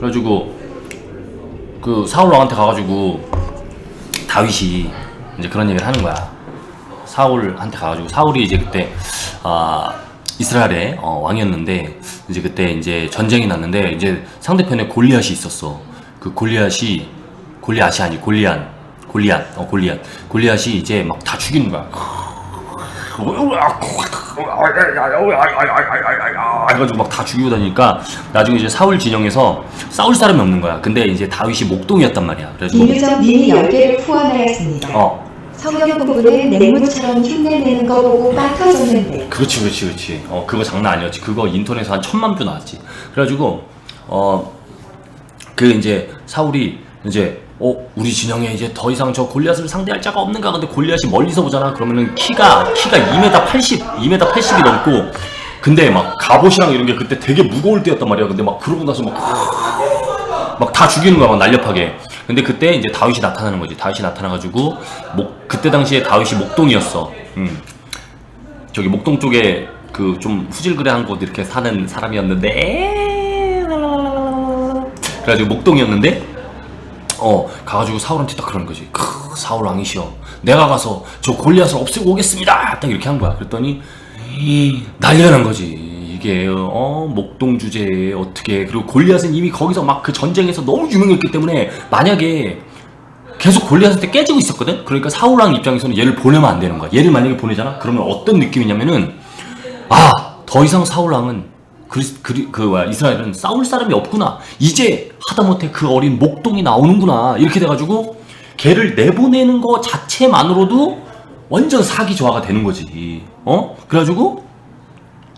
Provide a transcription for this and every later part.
그래가지고 그 사울 왕한테 가가지고 다윗이 이제 그런 얘기를 하는 거야. 사울한테 가가지고 사울이 이제 그때 아 이스라엘의 어, 왕이었는데 이제 그때 이제 전쟁이 났는데 이제 상대편에 골리앗이 있었어. 그 골리앗이 골리앗이 아니 골리안 골리앗 어 골리앗 골리앗이 이제 막 다 죽이는 거야. 해가지고 막 다 죽이고 다니니까 나중에 이제 사울 진영에서 싸울 사람이 없는 거야. 근데 이제 다윗이 목동이었단 말이야. 그래가지고 김유정 님이 10개를 후원하였습니다. 어 성경 공부는 맹물처럼 흉내내는 거 보고 빡 터졌는데 그렇지 그렇지 그렇지 어 그거 장난 아니었지 그거 인터넷에 한 천만 뷰 나왔지 그래가지고 어 그 이제 사울이 이제 어 우리 진영에 이제 더 이상 저 골리앗을 상대할 자가 없는가? 근데 골리앗이 멀리서 보잖아. 그러면은 키가 키가 2m 80 2m 80이 넘고. 근데 막 갑옷이랑 이런 게 그때 되게 무거울 때였단 말이야. 근데 막 그러고 나서 막 막 다 죽이는 거야 막 날렵하게. 근데 그때 이제 다윗이 나타나는 거지. 다윗이 나타나가지고 목 그때 당시에 다윗이 목동이었어. 음. 저기 목동 쪽에 그 좀 후질그레한 곳 이렇게 사는 사람이었는데 그래가지고 목동이었는데 어 가가지고 사울한테 딱 그러는 거지 크 사울 왕이시여 내가 가서 저 골리앗을 없애고 오겠습니다 딱 이렇게 한 거야 그랬더니 난리가 난 거지 이게 어 목동 주제에 어떻게 그리고 골리앗은 이미 거기서 막 그 전쟁에서 너무 유명했기 때문에 만약에 계속 골리앗한테 깨지고 있었거든. 그러니까 사울 왕 입장에서는 얘를 보내면 안 되는 거야. 얘를 만약에 보내잖아. 그러면 어떤 느낌이냐면은 아 더 이상 사울 왕은 그리스 그리 그 뭐야 이스라엘은 싸울 사람이 없구나. 이제 하다못해 그 어린 목동이 나오는구나. 이렇게 돼가지고 걔를 내보내는 거 자체만으로도 완전 사기 조화가 되는 거지. 어? 그래가지고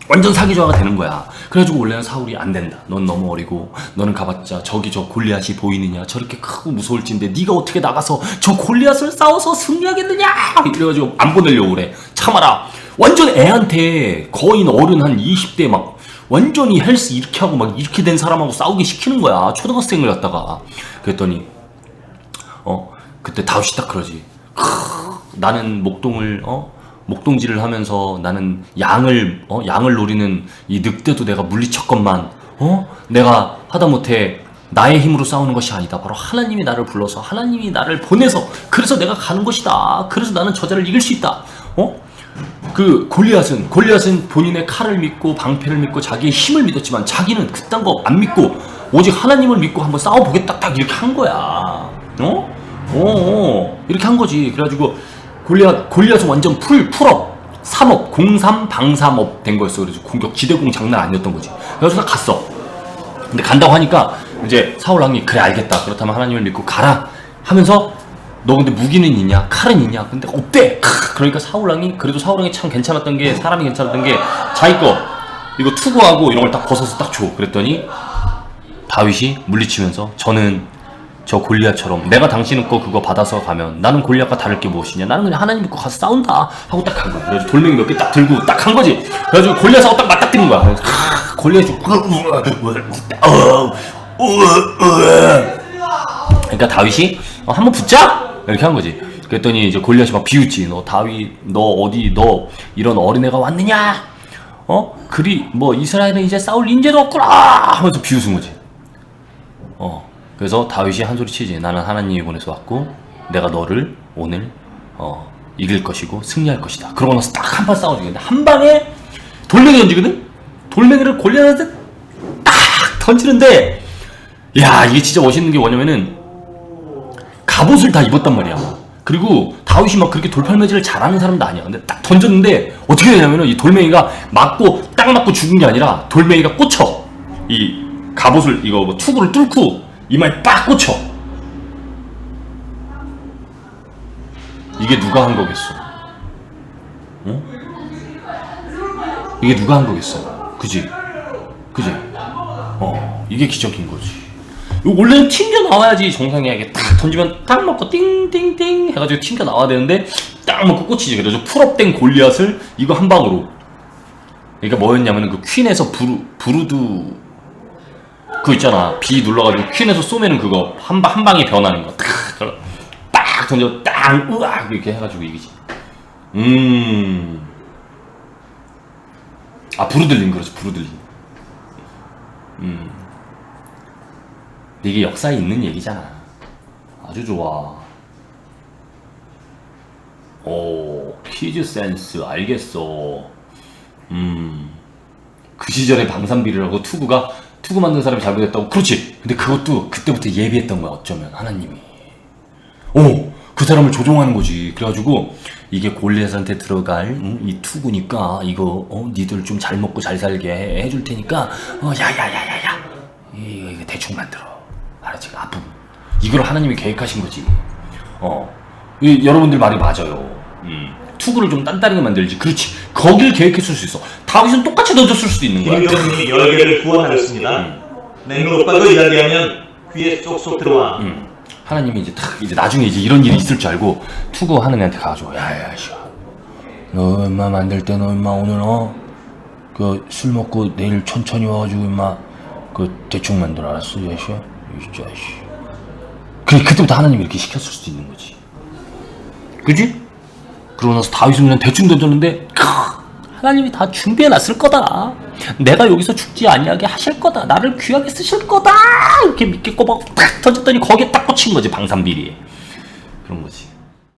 완전 사기 조화가 되는 거야. 그래가지고 원래는 사울이 안 된다. 넌 너무 어리고 너는 가봤자 저기 저 골리앗이 보이느냐 저렇게 크고 무서울진데 네가 어떻게 나가서 저 골리앗을 싸워서 승리하겠느냐 이래가지고 안 보내려고 그래. 참아라. 완전 애한테 거인 어른 한 20대 막 완전히 헬스 이렇게 하고 막 이렇게 된 사람하고 싸우게 시키는 거야. 초등학생을 갖다가 그랬더니 어 그때 다윗이 딱 그러지. 크, 나는 목동을 어 목동질을 하면서 나는 양을 어 양을 노리는 이 늑대도 내가 물리쳤건만 어 내가 하다못해 나의 힘으로 싸우는 것이 아니다. 바로 하나님이 나를 불러서 하나님이 나를 보내서 그래서 내가 가는 것이다. 그래서 나는 저자를 이길 수 있다. 어? 그 골리앗은 골리앗은 본인의 칼을 믿고 방패를 믿고 자기의 힘을 믿었지만 자기는 그딴 거 안 믿고 오직 하나님을 믿고 한번 싸워 보겠다 딱 이렇게 한 거야. 어? 어, 어. 이렇게 한 거지. 그래 가지고 골리앗 골리앗은 완전 풀 풀업 3업 03 방삼업 된 거였어. 그래서 공격 지대공 장난 아니었던 거지. 그래서 딱 갔어. 근데 간다고 하니까 이제 사울 왕이 그래 알겠다. 그렇다면 하나님을 믿고 가라 하면서 너 근데 무기는 있냐? 칼은 있냐? 근데 없대. 크, 그러니까 사울 왕이 그래도 사울 왕이 참 괜찮았던 게 사람이 괜찮았던 게 자기 거 이거 투구하고 이런 걸 딱 벗어서 딱 줘. 그랬더니 다윗이 물리치면서 저는 저 골리앗처럼 내가 당신의 거 그거 받아서 가면 나는 골리앗과 다를 게 무엇이냐? 나는 그냥 하나님 믿고 가서 싸운다 하고 딱 간 거야. 그래서 돌멩이 몇 개 딱 들고 딱 한 거지. 그래가지고 골리앗하고 딱 맞닥뜨린 거야. 그래서 하, 골리앗이 그러니까 다윗이 어, 한번 붙자? 이렇게 한 거지. 그랬더니 이제 골리앗이 막 비웃지. 너 다윗 너 어디 너 이런 어린애가 왔느냐? 어? 그리 뭐 이스라엘은 이제 싸울 인재도 없구나 하면서 비웃은 거지. 어 그래서 다윗이 한 소리 치지 나는 하나님이 보내서 왔고 내가 너를 오늘 어 이길 것이고 승리할 것이다 그러고 나서 딱 한 판 싸워주겠는데 한 방에 돌멩이 던지거든 돌멩이를 골리앗한테 딱 던지는데 야 이게 진짜 멋있는 게 뭐냐면은 갑옷을 다 입었단 말이야. 그리고 다윗이 막 그렇게 돌팔매질을 잘하는 사람도 아니야. 근데 딱 던졌는데 어떻게 되냐면은 이 돌멩이가 맞고 딱 맞고 죽은 게 아니라 돌멩이가 꽂혀. 이 갑옷을 이거 뭐 투구를 뚫고 이마에 빡 꽂혀. 이게 누가 한 거겠어? 어? 이게 누가 한 거겠어? 그지? 그지? 어, 이게 기적인 거지. 원래는 튕겨 나와야지 정상이하게 딱 던지면 딱 맞고 띵띵띵 해가지고 튕겨 나와야 되는데 딱 맞고 꽂히지. 그래서 풀업된 골리앗을 이거 한 방으로. 그러니까 뭐였냐면은 그 퀸에서 부르 부르드 그거 있잖아. B 눌러가지고 퀸에서 쏘면은 그거 한, 방- 한 방에 변하는 거. 딱, 그걸 딱 던져 딱 으악 이렇게 해가지고 이기지. 음. 아 부르들린 그렇지 부르들린. 음. 이게 역사에 있는 얘기잖아. 아주 좋아. 오, 퀴즈 센스, 알겠어. 음, 그 시절에 방산비리라고 투구가, 투구 만든 사람이 잘못했다고? 그렇지. 근데 그것도 그때부터 예비했던 거야, 어쩌면, 하나님이. 오, 그 사람을 조종하는 거지. 그래가지고, 이게 골리앗한테 들어갈, 응, 이 투구니까, 이거, 어, 니들 좀 잘 먹고 잘 살게 해, 해줄 테니까, 어, 야, 야, 야, 야, 야. 이거, 이거 대충 만들어. 알았지? 아픔. 이걸 하나님이 계획하신 거지. 어. 이, 여러분들 말이 맞아요. 음. 투구를 좀 단단하게 만들지. 그렇지. 거길 계획했을 수 있어. 다윗은 똑같이 넣어줬을 수도 있는 거야. 김경님이 열 개를 구원하였습니다. 냉물 오빠도 이야기하면 귀에 쏙쏙 들어와. 음. 하나님이 이제 탁 이제 나중에 이제 이런 일이 있을 줄 알고 투구하는 애한테 가가지고 야야 씨. 너 임마 만들 때 너 임마 오늘 어 그 술 먹고 내일 천천히 와가지고 임마 그 대충 만들어 알았어 야씨야 이 자식. 그래 그때부터 하나님이 이렇게 시켰을 수도 있는 거지. 그지? 그러고 나서 다윗은 그냥 대충 던졌는데 크, 하나님이 다 준비해 놨을 거다. 내가 여기서 죽지 아니하게 하실 거다. 나를 귀하게 쓰실 거다. 이렇게 믿겠고 막탁 던졌더니 거기에 딱 꽂힌 거지 방산비리에.